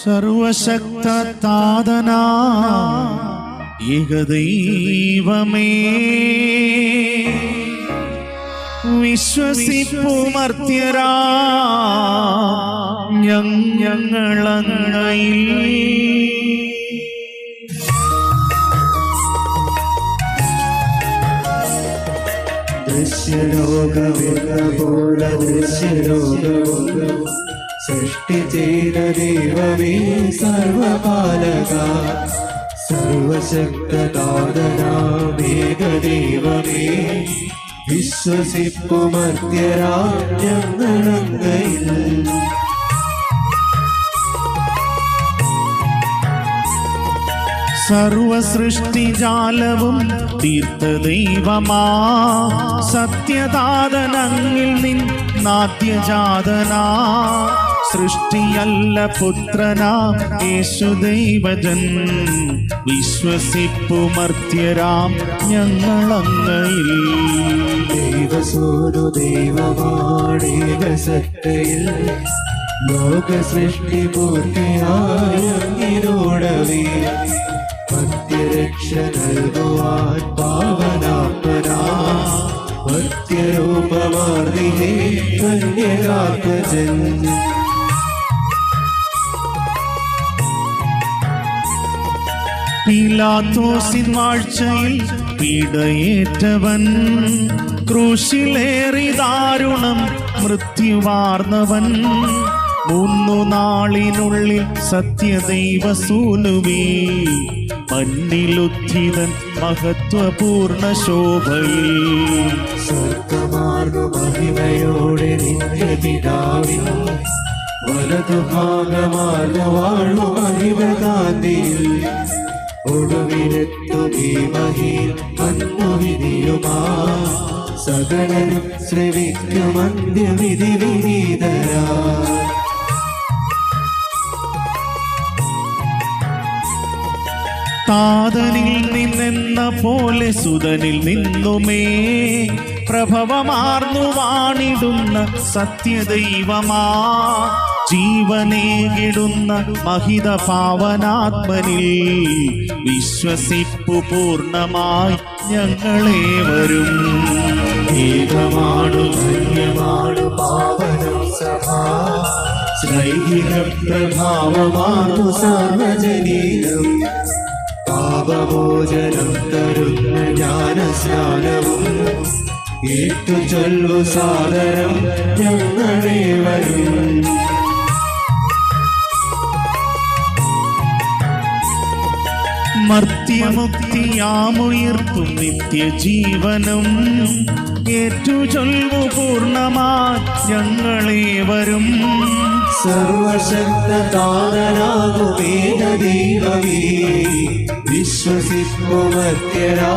സർവശക്ത താതനാ ഏകദൈവമേ വിശ്വസിപ്പുമർത്യരാ ഞങ്ങളങ്ങയിൽ. ദൃശ്യലോകമെന്ന പോലെ ദൃശ്യലോകവും സൃഷ്ടി ചെയ്ത ദൈവമേ സർവപാലക സർവശക്തനാഥനാമേക ദൈവമേ. വിശ്വസിപ്പുമർത്യരാ ഞങ്ങളങ്ങയിൽ സർവസൃഷ്ടിജാലവും തീർത്ത ദൈവമാ സത്യദാതനങ്ങിൽ നിൻ നാട്യജാതനാ സൃഷ്ടിയല്ല പുത്രനാ യേശുദൈവജൻ വിശ്വസിപ്പുമർത്യരാം ഞങ്ങളങ്ങയിൽ. ദൈവസൂരു ദൈവമാടേക സത്തയിൽ ലോക സൃഷ്ടി പൂർത്തിയായോടവേ മധ്യരക്ഷ നൽകുവാൻ പാവനാത്മനാ മധ്യരൂപമാർന്നിഹേ കന്യകാത്മജൻ പീലാത്തോസിൻ വാഴ്ചയിൽ പീഡയേറ്റവൻ ക്രൂശിലേറി ദാരുണം മൃത്യുവാർന്നവൻ. മൂന്നു നാളിനുള്ളിൽ സത്യദൈവ സൂനുവേ മണ്ണിലുദ്ധിതൻ മഹത്വപൂർണ ശോഭയിൽ. സ്വർഗമാർന്നു മഹിമയോടെ നിത്യപിതാവിൻ വലതുഭാഗമാർന്നു വാഴു മഹിമകാന്തിയിൽ ഒടുവിലെത്തു ഭീമഹീൻ അന്നുവിധിയുമാ സകലനും ശ്രവിക്കും അന്ത്യവിധി വിനീതരാ. താതനിൽ നിന്നെന്ന പോലെ സുതനിൽ നിന്നുമേ. പ്രഭവമാർന്നു വാണിടുന്ന സത്യദൈവമാ. ജീവനേകിടുന്ന മഹിത പാവനാത്മനിൽ വിശ്വസിപ്പു പൂർണമായി ഞങ്ങളെ വരും ഏകമാണു ധന്യമാണു പാവനം സഭാ. ശ്രൈഹിക പ്രഭാവമാണു സാർവജനീയം പാപമോചനം തരുന്ന ജ്ഞാനസ്നാനവും ഏറ്റു ചൊല്ലു സാദരം ഞങ്ങളെ വരും മർത്യമുക്തിയാമുയർത്തും നിത്യജീവനം. ഏറ്റു പൂർണമാ ഞങ്ങളെ വരും. സർവശക്ത താരനാകുമേക ദൈവമേ വിശ്വസിപ്പുമത്യരാ